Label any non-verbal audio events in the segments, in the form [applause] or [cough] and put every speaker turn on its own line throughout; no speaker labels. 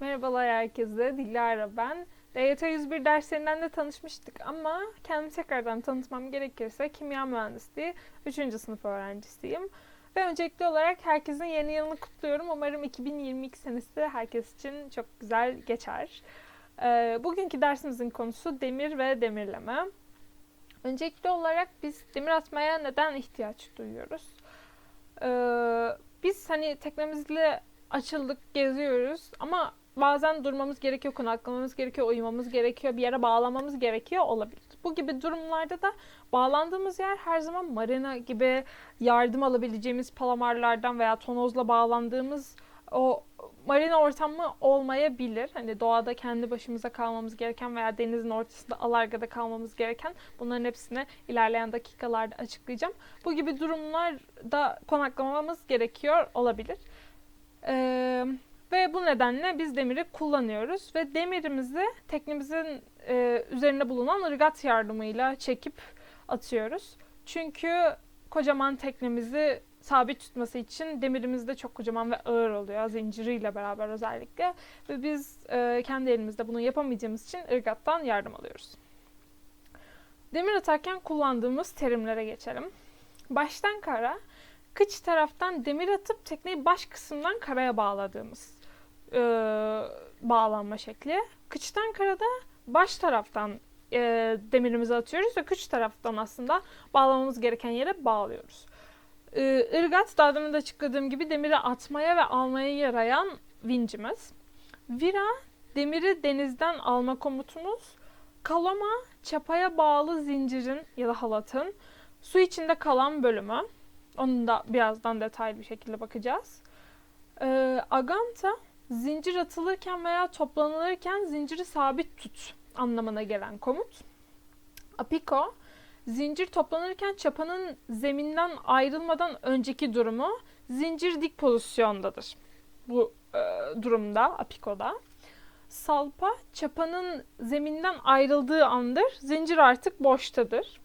Merhabalar herkese, Dilara ben. DYT 101 derslerinden de tanışmıştık ama kendimi tekrardan tanıtmam gerekirse kimya mühendisliği 3. sınıf öğrencisiyim. Ve öncelikli olarak herkesin yeni yılını kutluyorum. Umarım 2022 senesi herkes için çok güzel geçer. Ee, bugünkü dersimizin konusu demir ve demirleme. Öncelikli olarak biz demir atmaya neden ihtiyaç duyuyoruz? Ee, biz hani teknemizle açıldık, geziyoruz ama bazen durmamız gerekiyor, konaklamamız gerekiyor, uyumamız gerekiyor, bir yere bağlamamız gerekiyor olabilir. Bu gibi durumlarda da bağlandığımız yer her zaman marina gibi yardım alabileceğimiz palamarlardan veya tonozla bağlandığımız o marina ortamı olmayabilir. Hani doğada kendi başımıza kalmamız gereken veya denizin ortasında alargada kalmamız gereken bunların hepsini ilerleyen dakikalarda açıklayacağım. Bu gibi durumlarda konaklamamız gerekiyor olabilir. Ee, ve bu nedenle biz demiri kullanıyoruz ve demirimizi teknemizin e, üzerinde bulunan ırgat yardımıyla çekip atıyoruz. Çünkü kocaman teknemizi sabit tutması için demirimiz de çok kocaman ve ağır oluyor zinciriyle beraber özellikle ve biz e, kendi elimizde bunu yapamayacağımız için ırgattan yardım alıyoruz. Demir atarken kullandığımız terimlere geçelim. Baştan kara, kıç taraftan demir atıp tekneyi baş kısımdan karaya bağladığımız e, bağlanma şekli. Kıçtan karada baş taraftan e, demirimizi atıyoruz ve kıç taraftan aslında bağlamamız gereken yere bağlıyoruz. E, ırgat daha demin de açıkladığım gibi demiri atmaya ve almaya yarayan vincimiz. Vira demiri denizden alma komutumuz. Kalama çapaya bağlı zincirin ya da halatın su içinde kalan bölümü. Onun da birazdan detaylı bir şekilde bakacağız. Ee, aganta zincir atılırken veya toplanılırken zinciri sabit tut anlamına gelen komut. Apiko zincir toplanırken çapanın zeminden ayrılmadan önceki durumu zincir dik pozisyondadır. Bu e, durumda apikoda. Salpa çapanın zeminden ayrıldığı andır. Zincir artık boştadır.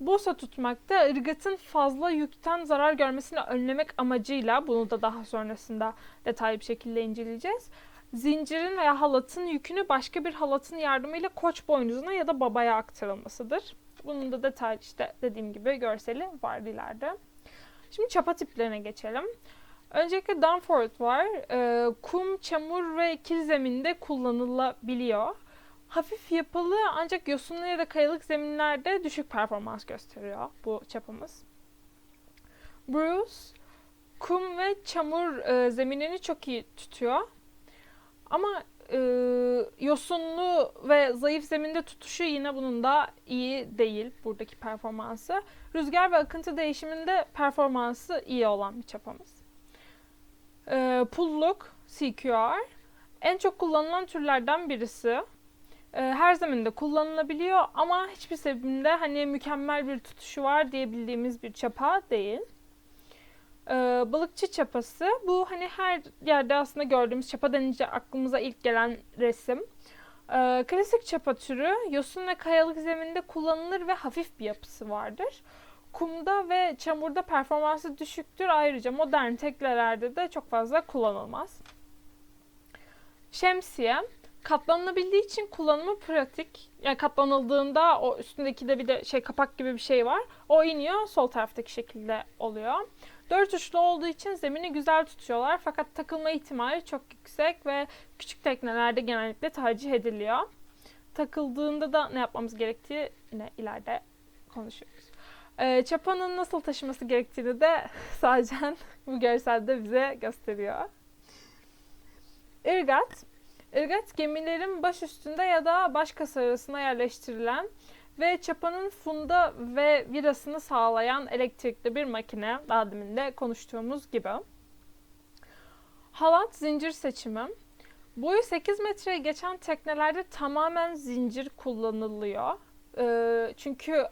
Bosa tutmakta ırgatın fazla yükten zarar görmesini önlemek amacıyla bunu da daha sonrasında detaylı bir şekilde inceleyeceğiz. Zincirin veya halatın yükünü başka bir halatın yardımıyla koç boynuzuna ya da babaya aktarılmasıdır. Bunun da detaylı işte dediğim gibi görseli var ileride. Şimdi çapa tiplerine geçelim. Öncelikle Dunford var. Ee, kum, çamur ve kil zeminde kullanılabiliyor hafif yapılı ancak yosunlu ya da kayalık zeminlerde düşük performans gösteriyor bu çapamız. Bruce, kum ve çamur e, zeminini çok iyi tutuyor. Ama e, yosunlu ve zayıf zeminde tutuşu yine bunun da iyi değil buradaki performansı. Rüzgar ve akıntı değişiminde performansı iyi olan bir çapamız. E, pulluk, CQR en çok kullanılan türlerden birisi her zeminde kullanılabiliyor ama hiçbir sebebinde hani mükemmel bir tutuşu var diyebildiğimiz bir çapa değil. Ee, balıkçı çapası bu hani her yerde aslında gördüğümüz çapa denince aklımıza ilk gelen resim. Ee, klasik çapa türü yosun ve kayalık zeminde kullanılır ve hafif bir yapısı vardır. Kumda ve çamurda performansı düşüktür. Ayrıca modern teknelerde de çok fazla kullanılmaz. Şemsiye katlanılabildiği için kullanımı pratik. Yani katlanıldığında o üstündeki de bir de şey kapak gibi bir şey var. O iniyor sol taraftaki şekilde oluyor. Dört uçlu olduğu için zemini güzel tutuyorlar fakat takılma ihtimali çok yüksek ve küçük teknelerde genellikle tercih ediliyor. Takıldığında da ne yapmamız gerektiği ileride konuşuyoruz. Ee, çapanın nasıl taşıması gerektiğini de [laughs] sadece bu görselde bize gösteriyor. Irgat Irgat gemilerin baş üstünde ya da baş kasa arasına yerleştirilen ve çapanın funda ve virasını sağlayan elektrikli bir makine. Daha demin de konuştuğumuz gibi. Halat zincir seçimi. Boyu 8 metreye geçen teknelerde tamamen zincir kullanılıyor. Ee, çünkü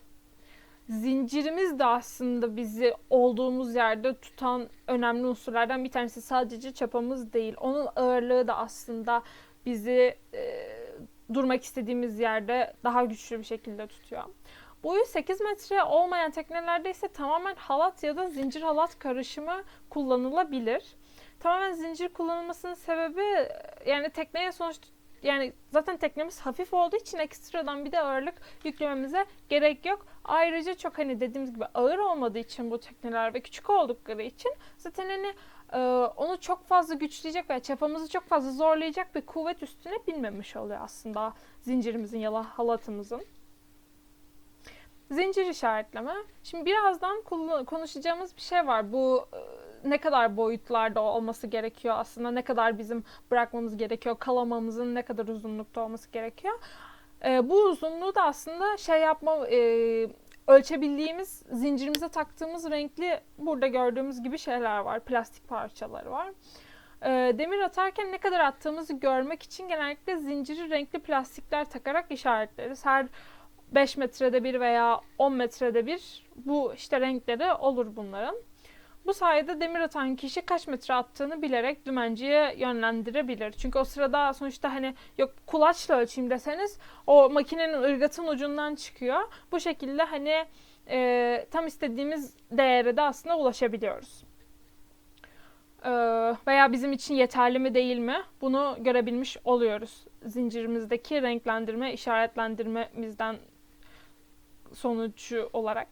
zincirimiz de aslında bizi olduğumuz yerde tutan önemli unsurlardan bir tanesi. Sadece çapamız değil. Onun ağırlığı da aslında bizi e, durmak istediğimiz yerde daha güçlü bir şekilde tutuyor. Boyu 8 metre olmayan teknelerde ise tamamen halat ya da zincir halat karışımı kullanılabilir. tamamen zincir kullanılmasının sebebi yani tekneye sonuçta yani zaten teknemiz hafif olduğu için ekstradan bir de ağırlık yüklememize gerek yok. Ayrıca çok hani dediğimiz gibi ağır olmadığı için bu tekneler ve küçük oldukları için zaten hani e, onu çok fazla güçleyecek veya çapamızı çok fazla zorlayacak bir kuvvet üstüne binmemiş oluyor aslında zincirimizin ya da halatımızın. Zincir işaretleme. Şimdi birazdan konuşacağımız bir şey var. Bu e, ne kadar boyutlarda olması gerekiyor aslında, ne kadar bizim bırakmamız gerekiyor, kalamamızın ne kadar uzunlukta olması gerekiyor. E, bu uzunluğu da aslında şey yapma, e, ölçebildiğimiz, zincirimize taktığımız renkli burada gördüğümüz gibi şeyler var, plastik parçaları var. E, demir atarken ne kadar attığımızı görmek için genellikle zinciri renkli plastikler takarak işaretleriz. Her 5 metrede bir veya 10 metrede bir bu işte renkleri olur bunların. Bu sayede demir atan kişi kaç metre attığını bilerek dümenciye yönlendirebilir. Çünkü o sırada sonuçta hani yok kulaçla ölçeyim deseniz o makinenin ırgatın ucundan çıkıyor. Bu şekilde hani e, tam istediğimiz değere de aslında ulaşabiliyoruz. E, veya bizim için yeterli mi değil mi bunu görebilmiş oluyoruz. Zincirimizdeki renklendirme, işaretlendirmemizden sonucu olarak.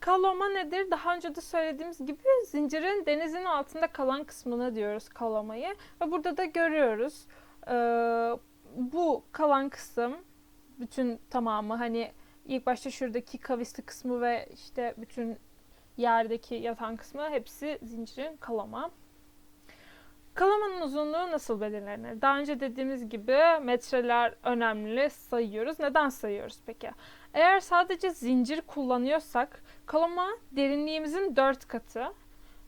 Kaloma nedir? Daha önce de söylediğimiz gibi zincirin denizin altında kalan kısmına diyoruz kalomayı. Ve burada da görüyoruz. Ee, bu kalan kısım bütün tamamı hani ilk başta şuradaki kavisli kısmı ve işte bütün yerdeki yatan kısmı hepsi zincirin kalama. Kalamanın uzunluğu nasıl belirlenir? Daha önce dediğimiz gibi metreler önemli sayıyoruz. Neden sayıyoruz peki? Eğer sadece zincir kullanıyorsak kalama derinliğimizin 4 katı.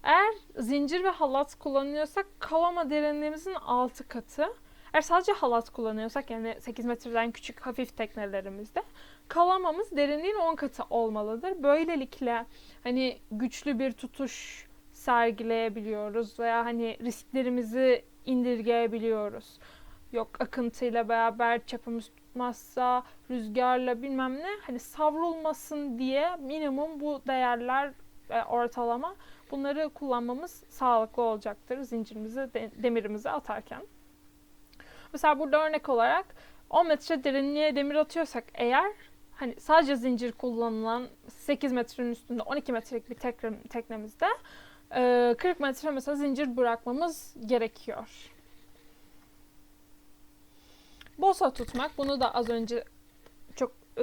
Eğer zincir ve halat kullanıyorsak kalama derinliğimizin 6 katı. Eğer sadece halat kullanıyorsak yani 8 metreden küçük hafif teknelerimizde kalamamız derinliğin 10 katı olmalıdır. Böylelikle hani güçlü bir tutuş sergileyebiliyoruz veya hani risklerimizi indirgeyebiliyoruz. Yok akıntıyla beraber çapımız tutmazsa, rüzgarla bilmem ne hani savrulmasın diye minimum bu değerler e, ortalama bunları kullanmamız sağlıklı olacaktır zincirimizi, de, demirimizi atarken. Mesela burada örnek olarak 10 metre derinliğe demir atıyorsak eğer hani sadece zincir kullanılan 8 metrenin üstünde 12 metrelik bir tekne, teknemizde 40 metre mesela zincir bırakmamız gerekiyor. Bosa tutmak. Bunu da az önce çok e,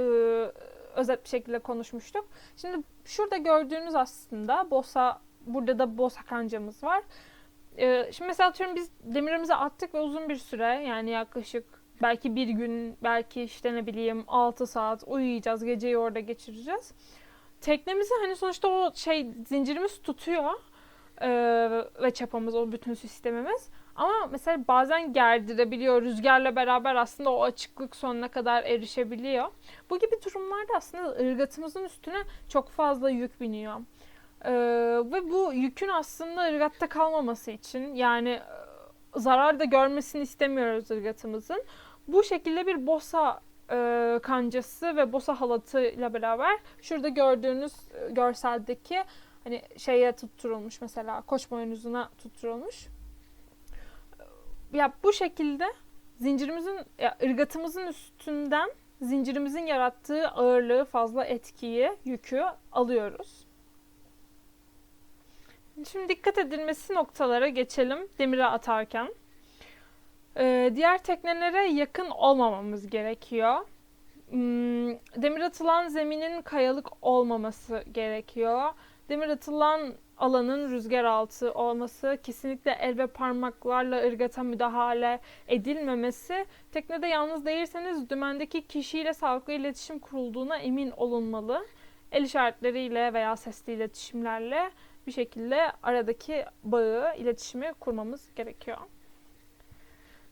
özet bir şekilde konuşmuştuk. Şimdi şurada gördüğünüz aslında bosa, burada da bosa kancamız var. E, şimdi mesela atıyorum biz demirimizi attık ve uzun bir süre yani yaklaşık belki bir gün, belki işte ne bileyim 6 saat uyuyacağız, geceyi orada geçireceğiz. Teknemizi hani sonuçta o şey zincirimiz tutuyor ee, ve çapamız o bütün sistemimiz. Ama mesela bazen gerdirebiliyor. Rüzgarla beraber aslında o açıklık sonuna kadar erişebiliyor. Bu gibi durumlarda aslında ırgatımızın üstüne çok fazla yük biniyor. Ee, ve bu yükün aslında ırgatta kalmaması için yani e, zarar da görmesini istemiyoruz ırgatımızın. Bu şekilde bir bosa e, kancası ve bosa halatı ile beraber şurada gördüğünüz e, görseldeki hani şeye tutturulmuş mesela koç boynuzuna tutturulmuş. Ya bu şekilde zincirimizin ya ırgatımızın üstünden zincirimizin yarattığı ağırlığı, fazla etkiyi, yükü alıyoruz. Şimdi dikkat edilmesi noktalara geçelim demire atarken. Ee, diğer teknelere yakın olmamamız gerekiyor. Hmm, demir atılan zeminin kayalık olmaması gerekiyor. Demir atılan alanın rüzgar altı olması, kesinlikle el ve parmaklarla ırgata müdahale edilmemesi, teknede yalnız değilseniz dümendeki kişiyle sağlıklı iletişim kurulduğuna emin olunmalı. El işaretleriyle veya sesli iletişimlerle bir şekilde aradaki bağı, iletişimi kurmamız gerekiyor.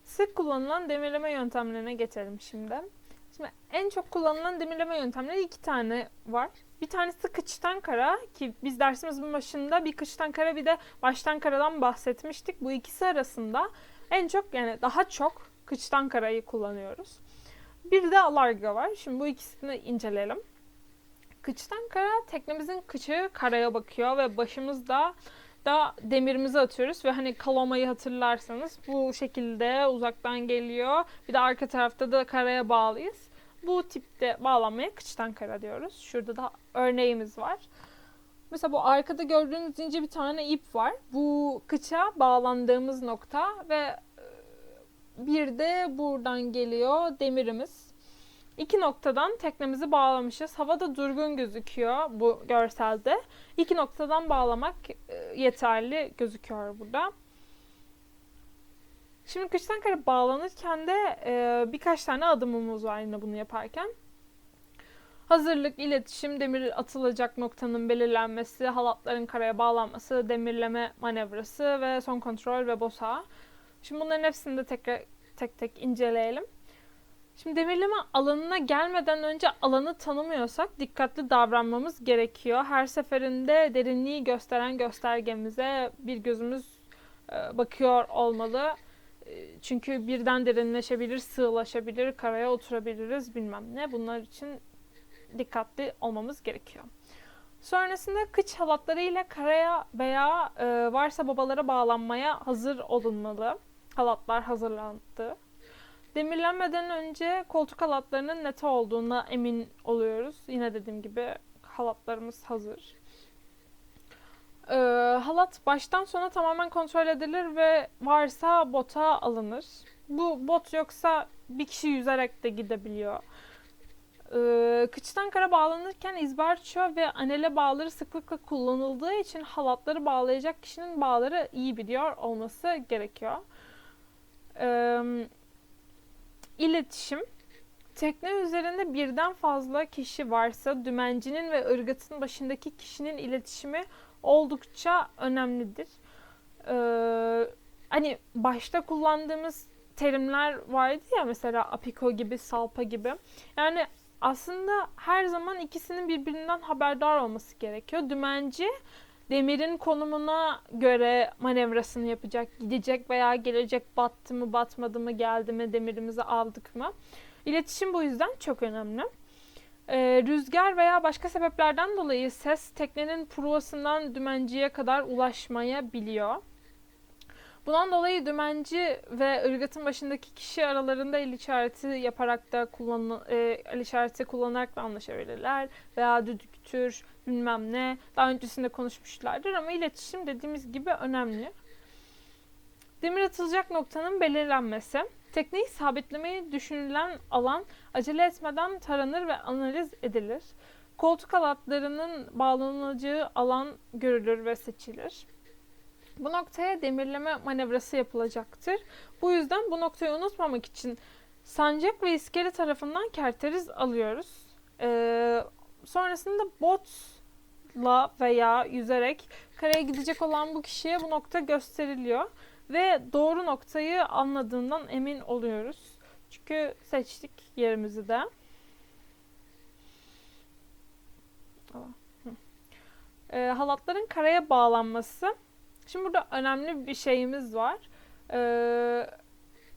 Sık kullanılan demirleme yöntemlerine geçelim şimdi. Şimdi en çok kullanılan demirleme yöntemleri iki tane var. Bir tanesi kıçtan kara ki biz dersimizin başında bir kıçtan kara bir de baştan karadan bahsetmiştik. Bu ikisi arasında en çok yani daha çok kıçtan karayı kullanıyoruz. Bir de alarga var. Şimdi bu ikisini inceleyelim. Kıçtan kara teknemizin kıçı karaya bakıyor ve başımız da demirimizi atıyoruz ve hani kalomayı hatırlarsanız bu şekilde uzaktan geliyor. Bir de arka tarafta da karaya bağlıyız. Bu tipte bağlanmaya kıçtan kara diyoruz. Şurada da örneğimiz var. Mesela bu arkada gördüğünüz ince bir tane ip var. Bu kıça bağlandığımız nokta ve e, bir de buradan geliyor demirimiz. İki noktadan teknemizi bağlamışız. Havada durgun gözüküyor bu görselde. İki noktadan bağlamak e, yeterli gözüküyor burada. Şimdi kıştan kare bağlanırken de e, birkaç tane adımımız var yine bunu yaparken. Hazırlık, iletişim, demir atılacak noktanın belirlenmesi, halatların karaya bağlanması, demirleme manevrası ve son kontrol ve bosa. Şimdi bunların hepsini de tekrar tek tek inceleyelim. Şimdi demirleme alanına gelmeden önce alanı tanımıyorsak dikkatli davranmamız gerekiyor. Her seferinde derinliği gösteren göstergemize bir gözümüz e, bakıyor olmalı. E, Çünkü birden derinleşebilir, sığlaşabilir, karaya oturabiliriz bilmem ne. Bunlar için dikkatli olmamız gerekiyor. Sonrasında kıç halatları ile karaya veya e, varsa babalara bağlanmaya hazır olunmalı. Halatlar hazırlandı. Demirlenmeden önce koltuk halatlarının nete olduğuna emin oluyoruz. Yine dediğim gibi halatlarımız hazır. Ee, halat baştan sona tamamen kontrol edilir ve varsa bota alınır. Bu bot yoksa bir kişi yüzerek de gidebiliyor. Ee, kıçtan kara bağlanırken izbarço ve anele bağları sıklıkla kullanıldığı için halatları bağlayacak kişinin bağları iyi biliyor olması gerekiyor. Ee, iletişim. Tekne üzerinde birden fazla kişi varsa dümencinin ve ırgatın başındaki kişinin iletişimi oldukça önemlidir. Ee, hani başta kullandığımız terimler vardı ya mesela apiko gibi, salpa gibi. Yani aslında her zaman ikisinin birbirinden haberdar olması gerekiyor. Dümenci demirin konumuna göre manevrasını yapacak. Gidecek veya gelecek battı mı batmadı mı geldi mi demirimizi aldık mı. İletişim bu yüzden çok önemli. Ee, rüzgar veya başka sebeplerden dolayı ses teknenin provasından dümenciye kadar ulaşmayabiliyor. Bundan dolayı dümenci ve ırgatın başındaki kişi aralarında el işareti yaparak da kullan e, el işareti kullanarak da anlaşabilirler veya düdüktür bilmem ne daha öncesinde konuşmuşlardır ama iletişim dediğimiz gibi önemli. Demir atılacak noktanın belirlenmesi. Tekneyi sabitlemeyi düşünülen alan acele etmeden taranır ve analiz edilir. Koltuk halatlarının bağlanacağı alan görülür ve seçilir. Bu noktaya demirleme manevrası yapılacaktır. Bu yüzden bu noktayı unutmamak için sancak ve iskele tarafından kerteriz alıyoruz. Ee, sonrasında botla veya yüzerek karaya gidecek olan bu kişiye bu nokta gösteriliyor. Ve doğru noktayı anladığından emin oluyoruz. Çünkü seçtik yerimizi de. Ee, halatların karaya bağlanması. Şimdi burada önemli bir şeyimiz var. Ee,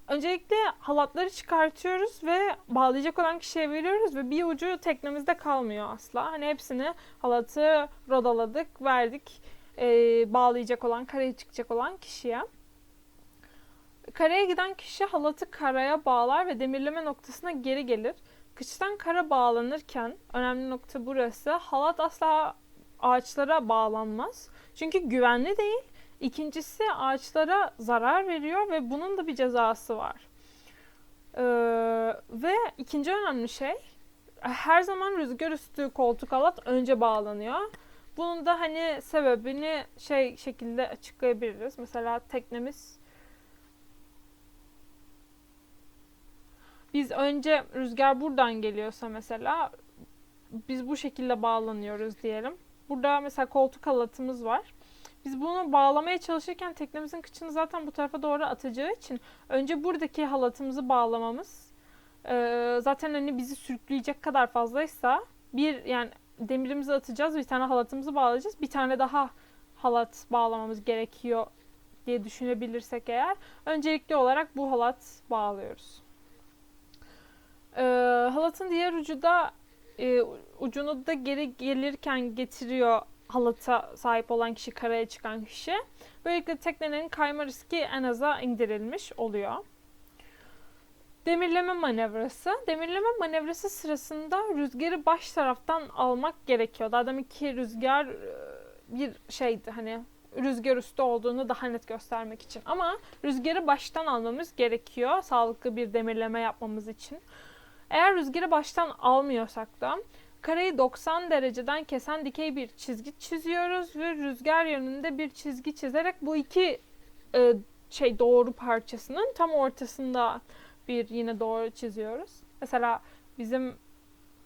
öncelikle halatları çıkartıyoruz ve bağlayacak olan kişiye veriyoruz ve bir ucu teknemizde kalmıyor asla. Hani hepsini halatı rodaladık, verdik ee, bağlayacak olan, karaya çıkacak olan kişiye. Karaya giden kişi halatı karaya bağlar ve demirleme noktasına geri gelir. Kıçtan kara bağlanırken önemli nokta burası. Halat asla ağaçlara bağlanmaz. Çünkü güvenli değil. İkincisi ağaçlara zarar veriyor ve bunun da bir cezası var. Ee, ve ikinci önemli şey her zaman rüzgar üstü koltuk halat önce bağlanıyor. Bunun da hani sebebini şey şekilde açıklayabiliriz. Mesela teknemiz biz önce rüzgar buradan geliyorsa mesela biz bu şekilde bağlanıyoruz diyelim. Burada mesela koltuk halatımız var. Biz bunu bağlamaya çalışırken teknemizin kıçını zaten bu tarafa doğru atacağı için önce buradaki halatımızı bağlamamız e, zaten hani bizi sürükleyecek kadar fazlaysa bir yani demirimizi atacağız bir tane halatımızı bağlayacağız bir tane daha halat bağlamamız gerekiyor diye düşünebilirsek eğer öncelikli olarak bu halat bağlıyoruz. E, halatın diğer ucu da e, ucunu da geri gelirken getiriyor halata sahip olan kişi, karaya çıkan kişi. Böylelikle teknenin kayma riski en aza indirilmiş oluyor. Demirleme manevrası. Demirleme manevrası sırasında rüzgarı baş taraftan almak gerekiyor. Daha demek ki rüzgar e, bir şeydi hani rüzgar üstü olduğunu daha net göstermek için. Ama rüzgarı baştan almamız gerekiyor sağlıklı bir demirleme yapmamız için. Eğer rüzgarı baştan almıyorsak da kareyi 90 dereceden kesen dikey bir çizgi çiziyoruz ve rüzgar yönünde bir çizgi çizerek bu iki e, şey doğru parçasının tam ortasında bir yine doğru çiziyoruz. Mesela bizim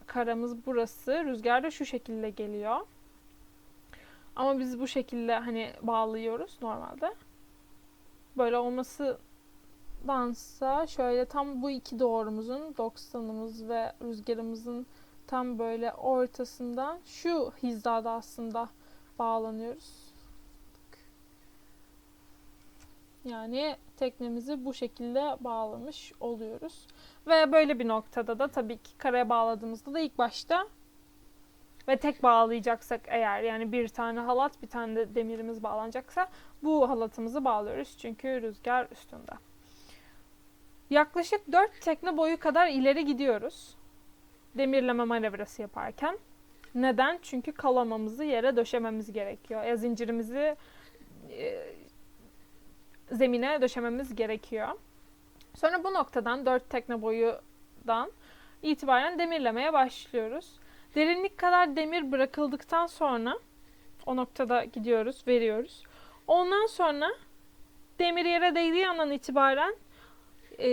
karamız burası. Rüzgar da şu şekilde geliyor. Ama biz bu şekilde hani bağlıyoruz normalde. Böyle olması dansa şöyle tam bu iki doğrumuzun 90'ımız ve rüzgarımızın tam böyle ortasından şu hizada aslında bağlanıyoruz. Yani teknemizi bu şekilde bağlamış oluyoruz. Ve böyle bir noktada da tabii ki karaya bağladığımızda da ilk başta ve tek bağlayacaksak eğer yani bir tane halat bir tane de demirimiz bağlanacaksa bu halatımızı bağlıyoruz çünkü rüzgar üstünde. Yaklaşık 4 tekne boyu kadar ileri gidiyoruz. Demirleme manevrası yaparken. Neden? Çünkü kalamamızı yere döşememiz gerekiyor. Ya zincirimizi e, zemine döşememiz gerekiyor. Sonra bu noktadan 4 tekne boyudan itibaren demirlemeye başlıyoruz. Derinlik kadar demir bırakıldıktan sonra o noktada gidiyoruz, veriyoruz. Ondan sonra demir yere değdiği andan itibaren e,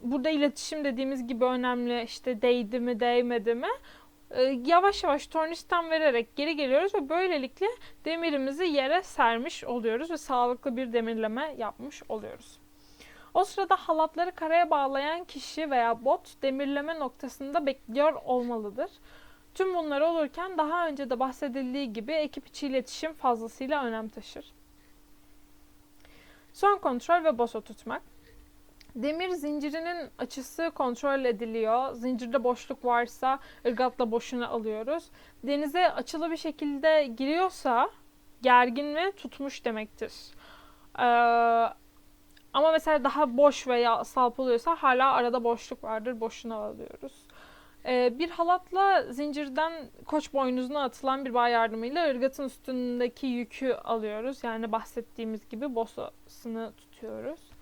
burada iletişim dediğimiz gibi önemli. İşte değdi mi, değmedi mi? E, yavaş yavaş tornistan vererek geri geliyoruz ve böylelikle demirimizi yere sermiş oluyoruz ve sağlıklı bir demirleme yapmış oluyoruz. O sırada halatları karaya bağlayan kişi veya bot demirleme noktasında bekliyor olmalıdır. Tüm bunlar olurken daha önce de bahsedildiği gibi ekip içi iletişim fazlasıyla önem taşır. Son kontrol ve boso tutmak. Demir zincirinin açısı kontrol ediliyor. Zincirde boşluk varsa ırgatla boşuna alıyoruz. Denize açılı bir şekilde giriyorsa gergin ve tutmuş demektir. Ee, ama mesela daha boş veya salp oluyorsa hala arada boşluk vardır. Boşuna alıyoruz. Ee, bir halatla zincirden koç boynuzuna atılan bir bağ yardımıyla ırgatın üstündeki yükü alıyoruz. Yani bahsettiğimiz gibi bosasını tutuyoruz.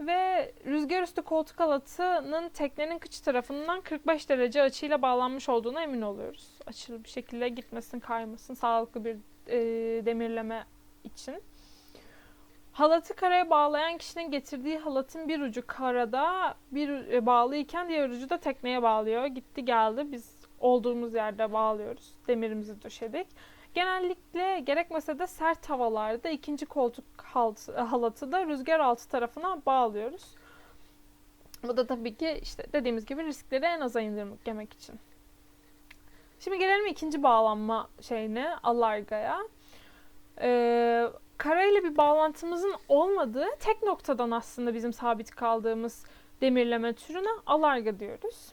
Ve rüzgar üstü koltuk halatının teknenin kıç tarafından 45 derece açıyla bağlanmış olduğuna emin oluyoruz. Açılı bir şekilde gitmesin, kaymasın, sağlıklı bir e, demirleme için. Halatı karaya bağlayan kişinin getirdiği halatın bir ucu karada bir e, bağlıyken diğer ucu da tekneye bağlıyor. Gitti geldi biz olduğumuz yerde bağlıyoruz. Demirimizi döşedik. Genellikle gerekmese de sert havalarda ikinci koltuk halatı da rüzgar altı tarafına bağlıyoruz. Bu da tabii ki işte dediğimiz gibi riskleri en aza indirmek için. Şimdi gelelim ikinci bağlanma şeyine, alargaya. Ee, karayla bir bağlantımızın olmadığı tek noktadan aslında bizim sabit kaldığımız demirleme türüne alarga diyoruz.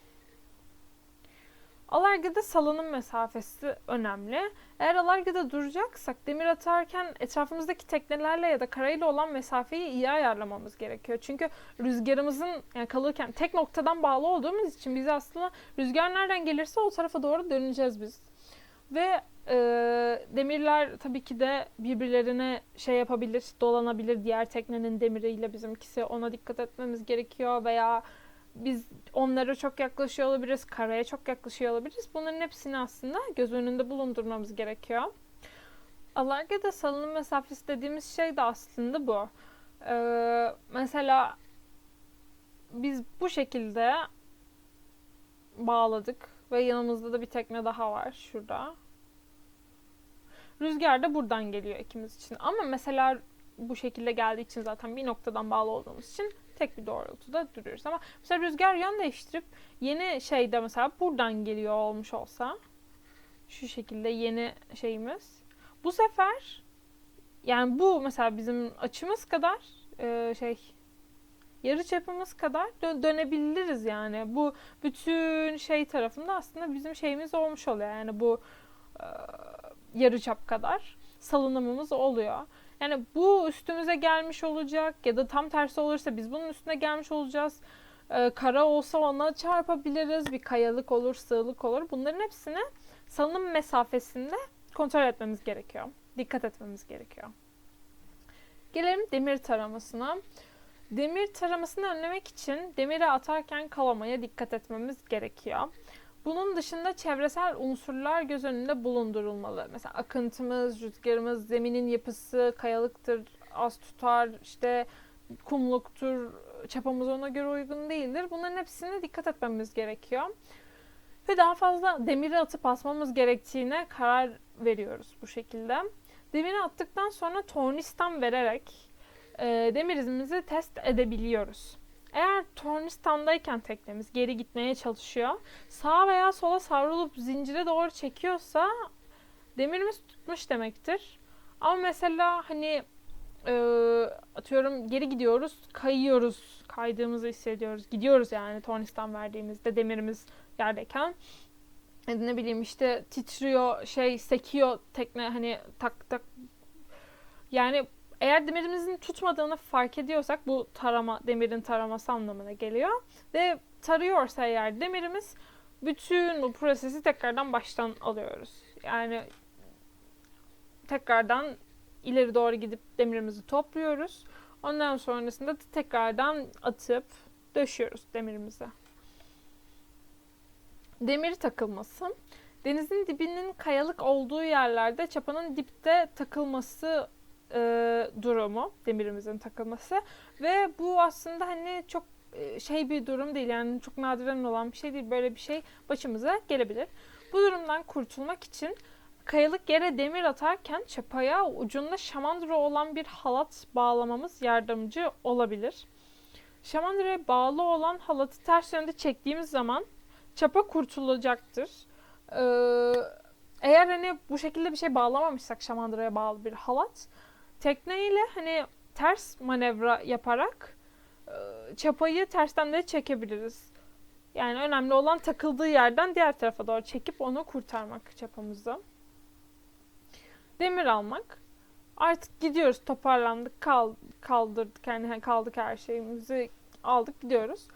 Alargada salınım mesafesi önemli. Eğer alargada duracaksak demir atarken etrafımızdaki teknelerle ya da karayla olan mesafeyi iyi ayarlamamız gerekiyor. Çünkü rüzgarımızın yani kalırken tek noktadan bağlı olduğumuz için biz aslında rüzgar nereden gelirse o tarafa doğru döneceğiz biz. Ve e, demirler tabii ki de birbirlerine şey yapabilir, dolanabilir diğer teknenin demiriyle bizimkisi. Ona dikkat etmemiz gerekiyor veya biz onlara çok yaklaşıyor olabiliriz, karaya çok yaklaşıyor olabiliriz. Bunların hepsini aslında göz önünde bulundurmamız gerekiyor. Alargada salınım mesafesi dediğimiz şey de aslında bu. Ee, mesela biz bu şekilde bağladık ve yanımızda da bir tekne daha var şurada. Rüzgar da buradan geliyor ikimiz için. Ama mesela bu şekilde geldiği için zaten bir noktadan bağlı olduğumuz için tek bir doğrultuda duruyoruz. Ama mesela rüzgar yön değiştirip yeni şeyde mesela buradan geliyor olmuş olsa şu şekilde yeni şeyimiz. Bu sefer yani bu mesela bizim açımız kadar e, şey yarı çapımız kadar dö- dönebiliriz yani. Bu bütün şey tarafında aslında bizim şeyimiz olmuş oluyor. Yani bu e, yarı çap kadar salınımımız oluyor. Yani bu üstümüze gelmiş olacak ya da tam tersi olursa biz bunun üstüne gelmiş olacağız. Ee, kara olsa ona çarpabiliriz. Bir kayalık olur, sığlık olur. Bunların hepsini salınım mesafesinde kontrol etmemiz gerekiyor. Dikkat etmemiz gerekiyor. Gelelim demir taramasına. Demir taramasını önlemek için demiri atarken kalamaya dikkat etmemiz gerekiyor. Bunun dışında çevresel unsurlar göz önünde bulundurulmalı. Mesela akıntımız, rüzgarımız, zeminin yapısı, kayalıktır, az tutar, işte kumluktur, çapamız ona göre uygun değildir. Bunların hepsine dikkat etmemiz gerekiyor. Ve daha fazla demiri atıp asmamız gerektiğine karar veriyoruz bu şekilde. Demiri attıktan sonra tornistan vererek e, demirimizi test edebiliyoruz. Eğer tornistandayken teknemiz geri gitmeye çalışıyor, sağa veya sola savrulup zincire doğru çekiyorsa demirimiz tutmuş demektir. Ama mesela hani e, atıyorum geri gidiyoruz, kayıyoruz, kaydığımızı hissediyoruz, gidiyoruz yani tornistan verdiğimizde demirimiz yerdeyken da ne bileyim işte titriyor, şey sekiyor tekne hani tak tak yani eğer demirimizin tutmadığını fark ediyorsak bu tarama demirin taraması anlamına geliyor ve tarıyorsa eğer demirimiz bütün bu prosesi tekrardan baştan alıyoruz. Yani tekrardan ileri doğru gidip demirimizi topluyoruz. Ondan sonrasında tekrardan atıp döşüyoruz demirimizi. Demir takılması. Denizin dibinin kayalık olduğu yerlerde çapanın dipte takılması e, durumu, demirimizin takılması ve bu aslında hani çok e, şey bir durum değil yani çok nadiren olan bir şey değil böyle bir şey başımıza gelebilir. Bu durumdan kurtulmak için kayalık yere demir atarken çapaya ucunda şamandıra olan bir halat bağlamamız yardımcı olabilir. Şamandıraya bağlı olan halatı ters yönde çektiğimiz zaman çapa kurtulacaktır. Ee, eğer hani bu şekilde bir şey bağlamamışsak şamandıraya bağlı bir halat tekneyle hani ters manevra yaparak e, çapayı tersten de çekebiliriz. Yani önemli olan takıldığı yerden diğer tarafa doğru çekip onu kurtarmak çapamızı. Demir almak. Artık gidiyoruz toparlandık kal, kaldırdık yani kaldık her şeyimizi aldık gidiyoruz.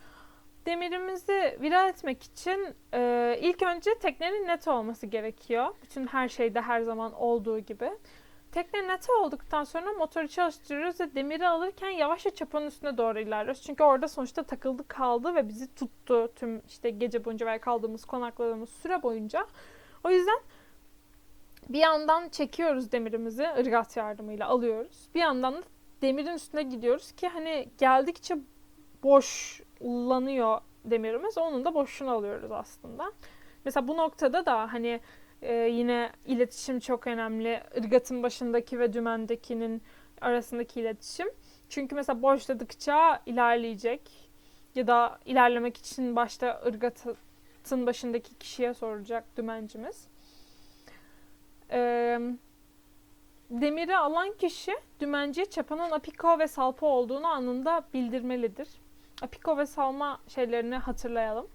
Demirimizi viral etmek için e, ilk önce teknenin net olması gerekiyor. Bütün her şeyde her zaman olduğu gibi. Tekne net olduktan sonra motoru çalıştırıyoruz ve demiri alırken yavaşça çapanın üstüne doğru ilerliyoruz. Çünkü orada sonuçta takıldı kaldı ve bizi tuttu tüm işte gece boyunca veya kaldığımız konakladığımız süre boyunca. O yüzden bir yandan çekiyoruz demirimizi ırgat yardımıyla alıyoruz. Bir yandan da demirin üstüne gidiyoruz ki hani geldikçe boşlanıyor demirimiz. Onun da boşluğunu alıyoruz aslında. Mesela bu noktada da hani ee, yine iletişim çok önemli. Irgatın başındaki ve dümendekinin arasındaki iletişim. Çünkü mesela boşladıkça ilerleyecek ya da ilerlemek için başta ırgatın başındaki kişiye soracak dümencimiz. Ee, demiri alan kişi dümenciye çapanın apiko ve salpa olduğunu anında bildirmelidir. Apiko ve salma şeylerini hatırlayalım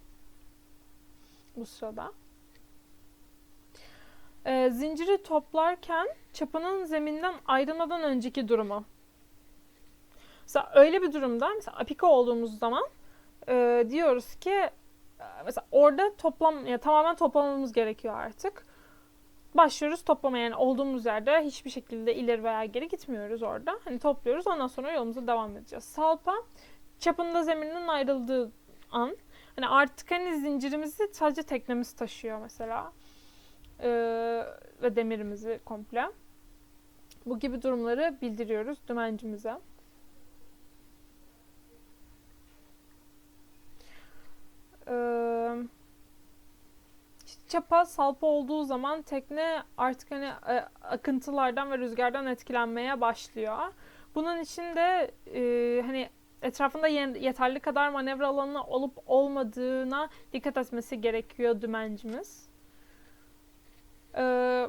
bu sırada. E, zinciri toplarken çapanın zeminden ayrılmadan önceki durumu. Mesela öyle bir durumda mesela apika olduğumuz zaman e, diyoruz ki e, mesela orada toplam yani tamamen toplamamız gerekiyor artık. Başlıyoruz toplamaya yani olduğumuz yerde hiçbir şekilde ileri veya geri gitmiyoruz orada. Hani topluyoruz ondan sonra yolumuza devam edeceğiz. Salpa çapında zemininden ayrıldığı an hani artık hani zincirimizi sadece teknemiz taşıyor mesela e, ve demirimizi komple. Bu gibi durumları bildiriyoruz dümencimize. Ee, çapa salpa olduğu zaman tekne artık hani e, akıntılardan ve rüzgardan etkilenmeye başlıyor. Bunun için de e, hani etrafında yeterli kadar manevra alanı olup olmadığına dikkat etmesi gerekiyor dümencimiz. Ee,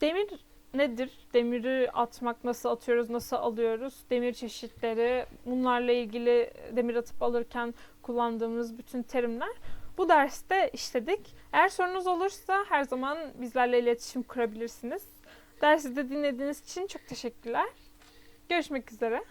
demir nedir? Demiri atmak nasıl atıyoruz, nasıl alıyoruz? Demir çeşitleri, bunlarla ilgili demir atıp alırken kullandığımız bütün terimler bu derste işledik. Eğer sorunuz olursa her zaman bizlerle iletişim kurabilirsiniz. Dersi de dinlediğiniz için çok teşekkürler. Görüşmek üzere.